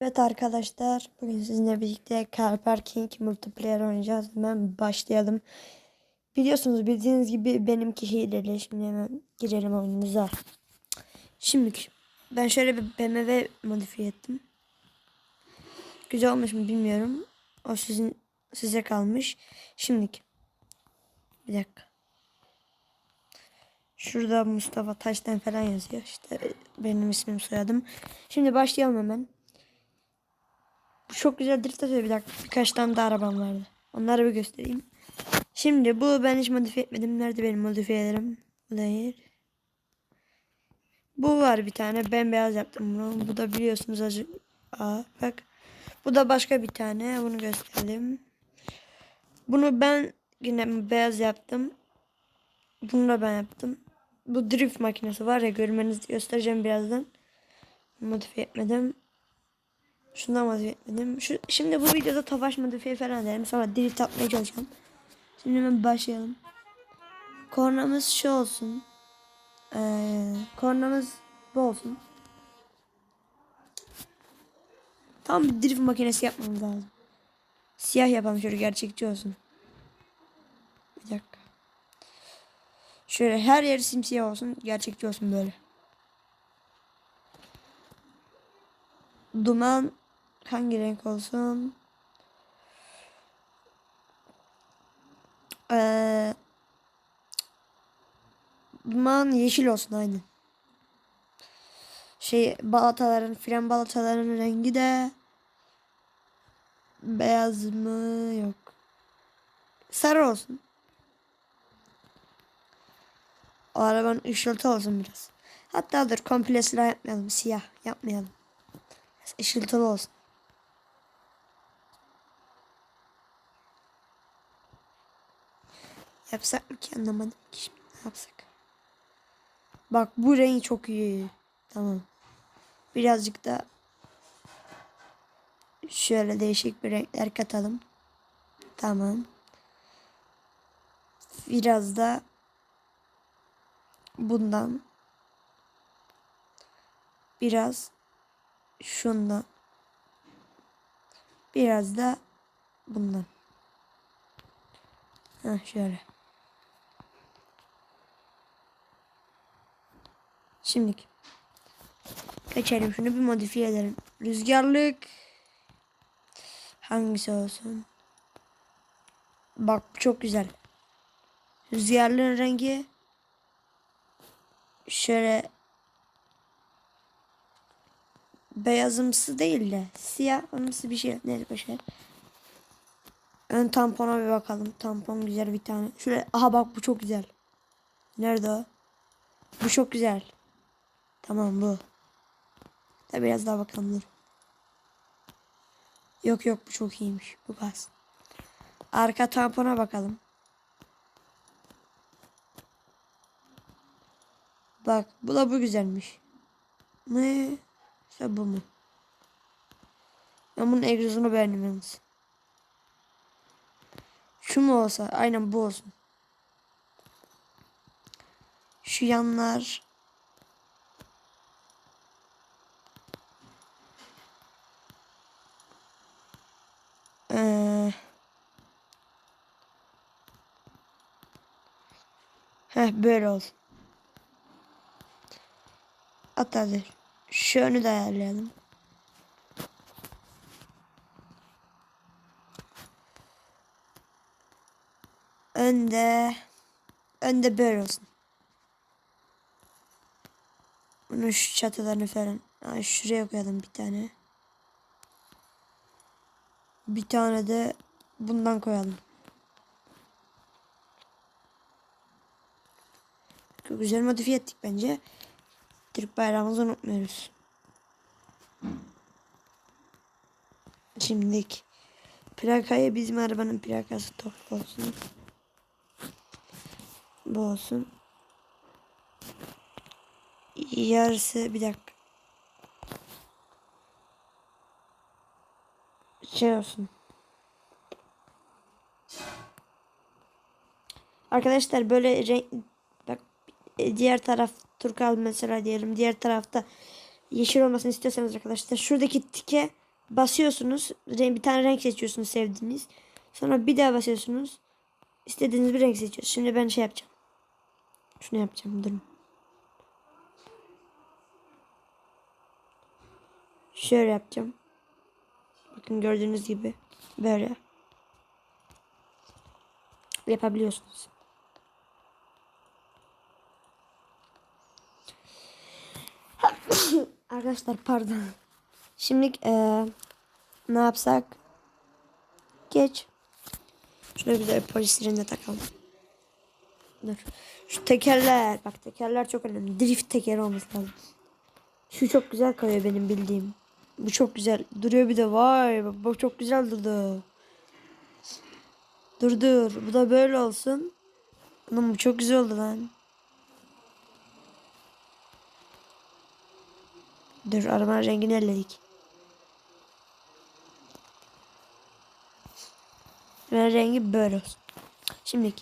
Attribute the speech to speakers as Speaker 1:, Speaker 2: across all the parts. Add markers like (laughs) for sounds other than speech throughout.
Speaker 1: Evet arkadaşlar bugün sizinle birlikte Car Parking multiplayer oynayacağız. Hemen başlayalım. Biliyorsunuz bildiğiniz gibi benimki hileli. Şimdi hemen girelim oyunumuza. Şimdi ben şöyle bir BMW modifiye ettim. Güzel olmuş mu bilmiyorum. O sizin size kalmış. Şimdi bir dakika. Şurada Mustafa Taştan falan yazıyor. İşte benim ismim soyadım. Şimdi başlayalım hemen. Bu çok güzel drift atıyor bir dakika. Birkaç tane de arabam vardı. Onları bir göstereyim. Şimdi bu ben hiç modifiye etmedim. Nerede benim modifiyelerim? Hayır. Bu var bir tane. Bembeyaz yaptım bunu. Bu da biliyorsunuz acı. Aa, bak. Bu da başka bir tane. Bunu gösterelim. Bunu ben yine beyaz yaptım. Bunu da ben yaptım. Bu drift makinesi var ya görmenizi göstereceğim birazdan. Modifiye etmedim. Şundan vazgeçmedim. Şu, şimdi bu videoda Tofaş modifiye falan derim. Sonra drift atmaya çalışacağım. Şimdi hemen başlayalım. Kornamız şu olsun. Ee, kornamız bu olsun. Tam bir drift makinesi yapmamız lazım. Siyah yapalım şöyle gerçekçi olsun. Bir dakika. Şöyle her yer simsiyah olsun. Gerçekçi olsun böyle. Duman hangi renk olsun? Ee, duman yeşil olsun aynı. Şey balataların fren balataların rengi de beyaz mı yok. Sarı olsun. O arabanın ışıltı olsun biraz. Hatta dur komple silah yapmayalım. Siyah yapmayalım. Işıltılı olsun. Yapsak mı ki anlamadım ki şimdi. Ne yapsak? Bak bu renk çok iyi. Tamam. Birazcık da şöyle değişik bir renkler katalım. Tamam. Biraz da bundan biraz şundan biraz da bundan. Ha şöyle. Şimdi geçelim şunu bir modifiye edelim. Rüzgarlık hangisi olsun? Bak çok güzel. Rüzgarlığın rengi şöyle beyazımsı değil de siyahımsı bir şey. Neyse boşver. Ön tampona bir bakalım. Tampon güzel bir tane. Şöyle aha bak bu çok güzel. Nerede o? Bu çok güzel. Tamam bu. Da biraz daha bakalım dur. Yok yok bu çok iyiymiş. Bu kalsın. Arka tampona bakalım. Bak bu da bu güzelmiş. Ne? İşte bu mu? Ben bunun egzozunu beğendim yalnız. Şu mu olsa? Aynen bu olsun. Şu yanlar. Ee, heh böyle olsun. Hatta dur. Şunu da ayarlayalım. Önde önde böyle olsun. Bunu şu çatılarını falan. Ay şuraya koyalım bir tane. Bir tane de bundan koyalım. Güzel modifiye ettik bence. Türk bayrağımızı unutmuyoruz. Şimdilik plakaya bizim arabanın plakası top olsun. Bu olsun. Yarısı bir dakika. Şey olsun. Arkadaşlar böyle renk bak e, diğer taraf turkal mesela diyelim. Diğer tarafta yeşil olmasını istiyorsanız arkadaşlar şuradaki tike basıyorsunuz. Bir tane renk seçiyorsunuz sevdiğiniz. Sonra bir daha basıyorsunuz. İstediğiniz bir renk seçiyorsunuz. Şimdi ben şey yapacağım. Şunu yapacağım. Durun. Şöyle yapacağım. Bakın gördüğünüz gibi böyle yapabiliyorsunuz. Arkadaşlar pardon. Şimdi eee, ne yapsak? Geç. Şöyle güzel polislerine takalım. Dur. Şu tekerler. Bak tekerler çok önemli. Drift tekeri olması lazım. Şu çok güzel kayıyor benim bildiğim. Bu çok güzel. Duruyor bir de. Vay bu çok güzel durdu. Dur dur. Bu da böyle olsun. Lan bu çok güzel oldu lan. Dur arabanın rengini elledik. Ve rengi böyle olsun. Şimdi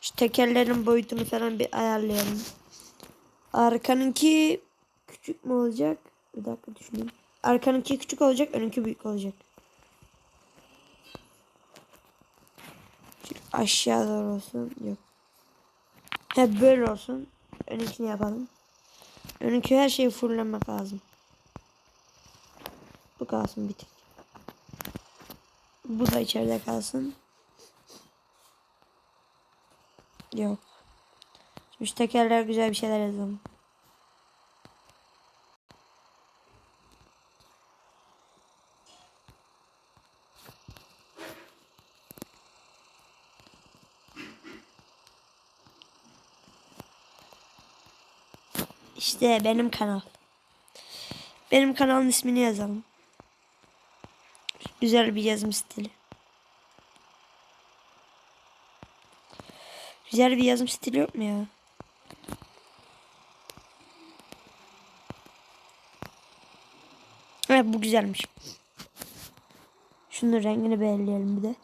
Speaker 1: şu tekerlerin boyutunu falan bir ayarlayalım. Arkanınki küçük mü olacak? Bir dakika düşüneyim. Arkanınki küçük olacak, önünki büyük olacak. Şu aşağı doğru olsun. Yok. Hep böyle olsun. Önünkini yapalım. Önünki her şeyi fulllemek lazım. Bu kalsın bir tek. Bu da içeride kalsın. Yok. Şimdi şu tekerler güzel bir şeyler yazalım. İşte benim kanal. Benim kanalın ismini yazalım. Güzel bir yazım stili. Güzel bir yazım stili yok mu ya? Evet bu güzelmiş. Şunun rengini belirleyelim bir de.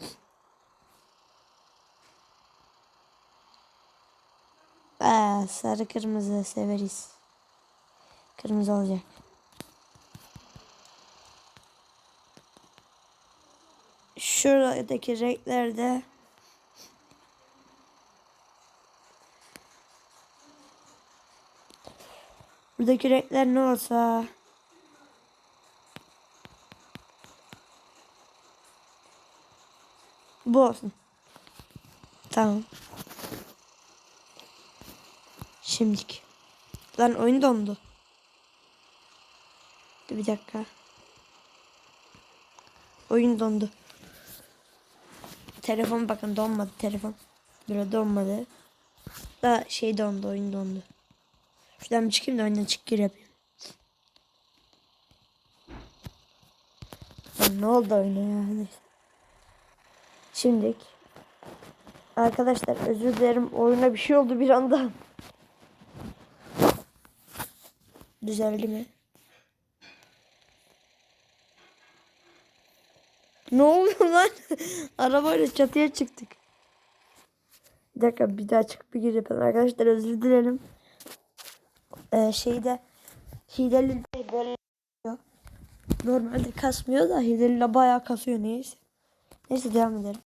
Speaker 1: Aa, sarı kırmızı severiz. Kırmızı olacak. Şuradaki renklerde Buradaki renkler ne olsa Bu olsun. Tamam. Şimdilik. Lan oyun dondu. Dur bir dakika. Oyun dondu. Telefon bakın donmadı telefon. Böyle donmadı. Da şey dondu oyun dondu. Şuradan bir çıkayım da oyundan çık gir yapayım. Lan ne oldu oyuna ya? Neyse. Şimdilik. Arkadaşlar özür dilerim oyuna bir şey oldu bir anda. Düzeldi mi? Ne oldu lan? (laughs) Arabayla çatıya çıktık. Bir dakika bir daha çıkıp bir gir yapalım. Arkadaşlar özür dilerim. Ee, şeyde hileli böyle. Normalde kasmıyor da hileli bayağı kasıyor neyse. Neyse devam edelim.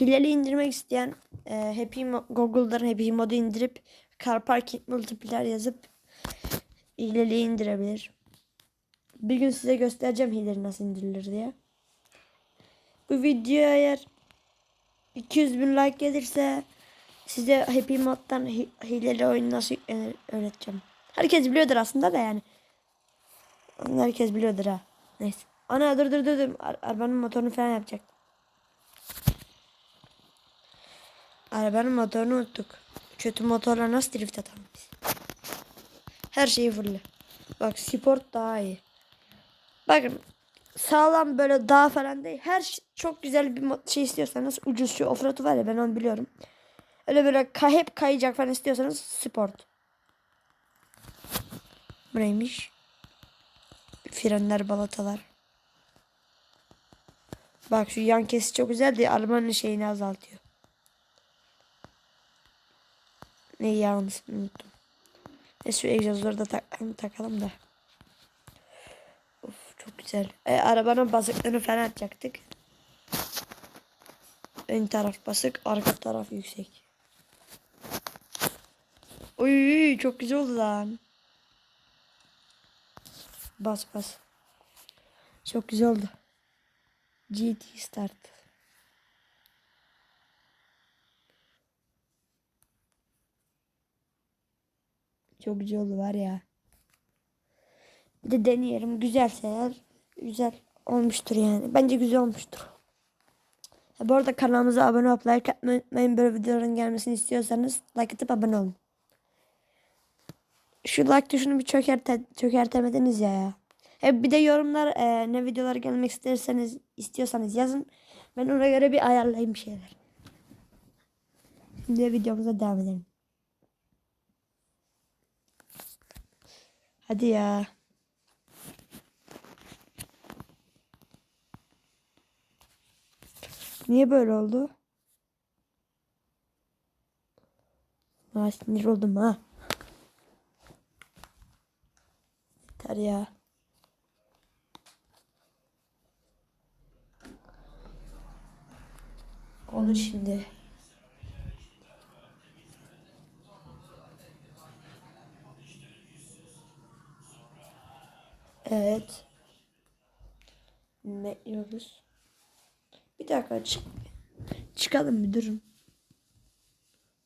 Speaker 1: Hileli indirmek isteyen e, Happy Google'dan Happy Mod'u indirip Car Parking Multiplier yazıp hileli indirebilir. Bir gün size göstereceğim hileli nasıl indirilir diye. Bu videoya eğer 200 bin like gelirse size Happy Mod'dan hi- hileli oyun nasıl yüklenir öğreteceğim. Herkes biliyordur aslında da yani. Herkes biliyordur ha. Neyse. Ana dur dur dur dur. Ar- arabanın motorunu falan yapacak. Arabanın motorunu unuttuk. Kötü motorla nasıl drift atalım biz? Her şeyi fulle. Bak sport daha iyi. Bakın sağlam böyle dağ falan değil. Her şey- çok güzel bir şey istiyorsanız ucuz şu offroad'u var ya ben onu biliyorum. Öyle böyle kay hep kayacak falan istiyorsanız sport. Bu neymiş? Frenler balatalar. Bak şu yan kesi çok güzel diye arabanın şeyini azaltıyor. Ne yalnız unuttum. E şu egzozları da takalım, takalım da. Çok güzel. E, arabanın basıklığını falan açacaktık. Ön taraf basık, arka taraf yüksek. Uy çok güzel oldu lan. Bas bas. Çok güzel oldu. GT start. Çok güzel oldu var ya. Bir de deneyelim. Güzelse eğer güzel olmuştur yani. Bence güzel olmuştur. Ha, bu arada kanalımıza abone olup like atmayı unutmayın. Böyle videoların gelmesini istiyorsanız like atıp abone olun. Şu like tuşunu bir çökerte, çökertemediniz ya ya. E, bir de yorumlar e, ne videolar gelmek isterseniz istiyorsanız yazın. Ben ona göre bir ayarlayayım bir şeyler. Şimdi videomuza devam edelim. Hadi ya. Niye böyle oldu? Ha sinir oldum ha. Yeter ya. Olur şimdi. Evet. Bekliyoruz. Dakika çık. Çıkalım durun.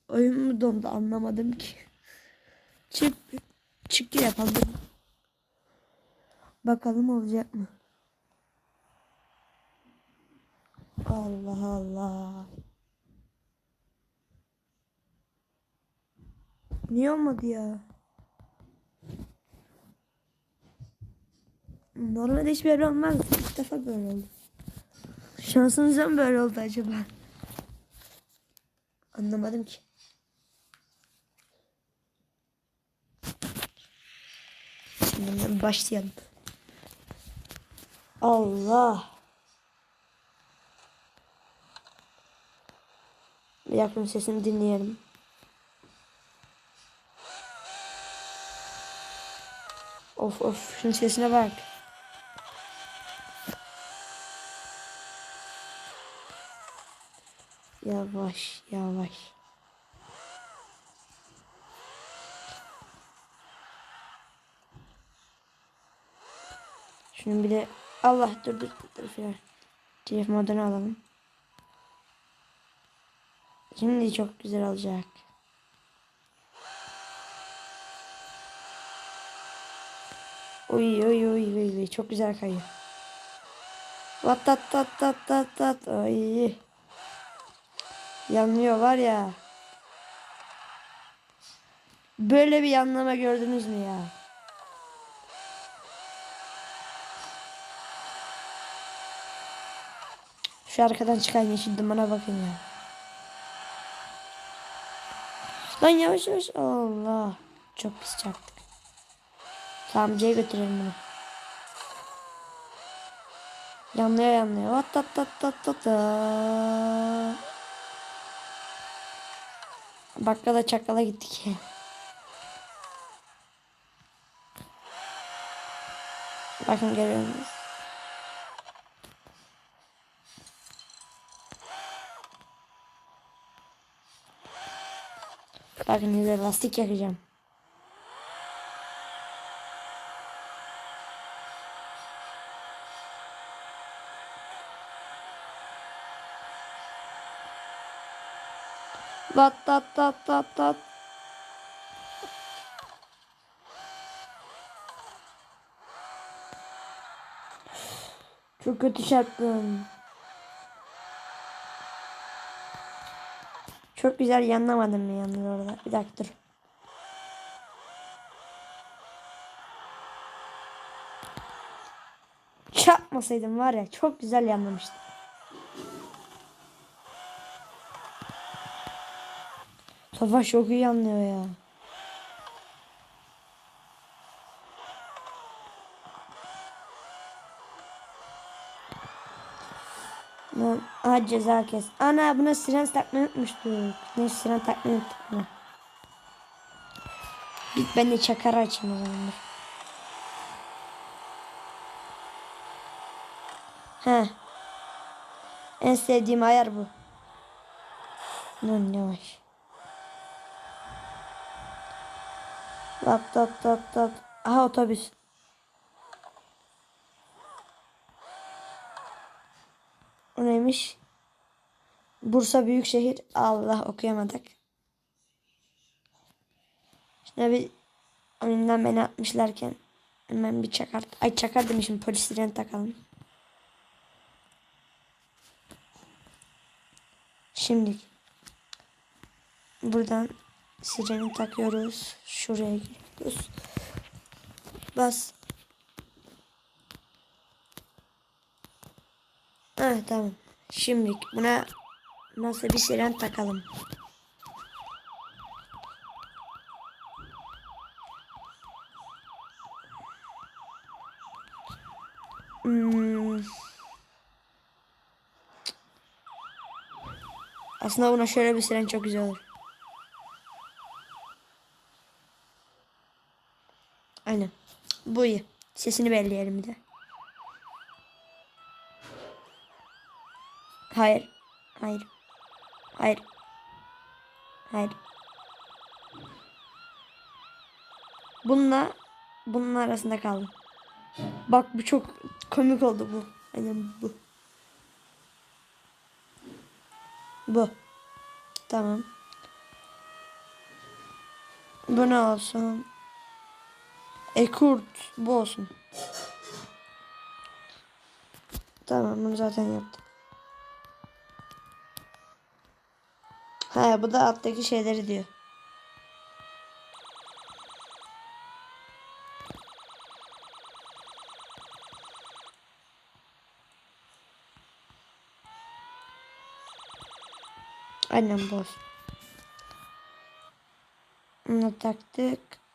Speaker 1: Oyun mu dondu anlamadım ki. Çık. Çık yapalım. Bakalım olacak mı? Allah Allah. Niye olmadı ya? Normalde hiç böyle olmaz. İlk defa böyle oldu. Şansınızdan mı böyle oldu acaba? Anlamadım ki. Şimdi başlayalım. Allah. Bir yakın sesini dinleyelim. Of of şunun sesine bak. Yavaş yavaş. Şunun bir de Allah dur dur dur filan. TF modunu alalım. Şimdi çok güzel olacak. Uy uy uy uy uy çok güzel kayıyor. Vat tat tat tat tat tat. Ay. Yanıyor var ya. Böyle bir yanlama gördünüz mü ya? Şu arkadan çıkan yeşil dumana bakın ya. Lan yavaş yavaş. Allah. Çok pis çarptık. Tamam C'ye götürelim bunu. Yanlıyor yanlıyor. Vat tat tat tat tat. Bakkala çakala gittik. Bakın görüyor musunuz? Bakın size lastik yakacağım. Tat tat tat tat tat. Çok kötü çarptım. Çok güzel yanlamadım mı yalnız orada? Bir dakika dur. Çarpmasaydım var ya çok güzel yanlamıştım. Savaş çok iyi anlıyor ya. Lan aha ceza kes. Ana buna siren takmayı unutmuştuk. Ne siren takmayı unuttuk buna. Git ben de çakar açayım o zaman. He. En sevdiğim ayar bu. Lan yavaş. Tap tap tap tap. Aha otobüs. O neymiş? Bursa Büyükşehir. Allah okuyamadık. Şimdi bir önünden beni atmışlarken hemen bir çakar. Ay çakar demişim polis sireni takalım. Şimdi buradan sireni takıyoruz. Şuraya giriyoruz. Bas. Evet tamam. Şimdi buna nasıl bir siren takalım. Hmm. Aslında buna şöyle bir siren çok güzel olur. Aynen. Bu iyi. Sesini belleyelim bir de. Hayır. Hayır. Hayır. Hayır. Bununla bunun arasında kaldım. Bak bu çok komik oldu bu. Aynen bu. Bu. Tamam. Bu ne olsun? Ekurt. Bu olsun. Tamam bunu zaten yaptım. Ha bu da alttaki şeyleri diyor. Aynen boz. Bunu taktık.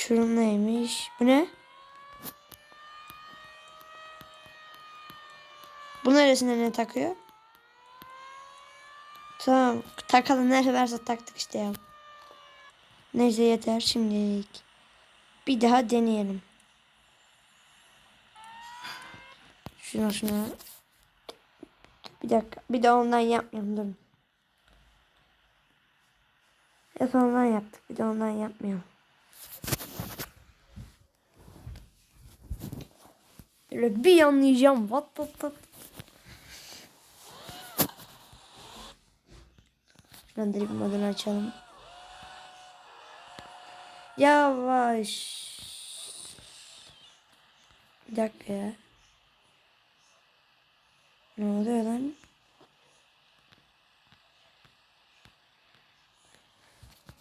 Speaker 1: Şunun neymiş? Bu ne? Bu neresine ne takıyor? Tamam. Takalım ne varsa taktık işte ya. Neyse yeter şimdilik. Bir daha deneyelim. Şuna şuna. Bir dakika. Bir de ondan yapmayalım durun. Hep ondan yaptık. Bir de ondan yapmayalım. Böyle bir anlayacağım. What what what. Şuradan drip modunu açalım. Yavaş. Bir dakika ya. Ne oluyor lan?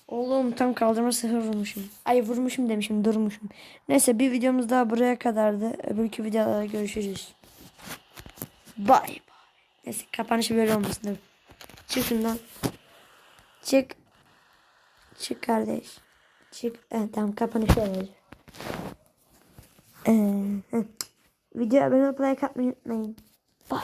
Speaker 1: Oğlum tam kaldırma sıfır vurmuşum. Ay vurmuşum demişim durmuşum. Neyse bir videomuz daha buraya kadardı. Öbürkü videolarda görüşürüz. Bye bye. Neyse kapanışı böyle olmasın. Dur. Çık şundan. Çık. Çık kardeş. Çık. Evet, tamam kapanışı öyle. Ee. Videoya abone olup unutmayın. Bye.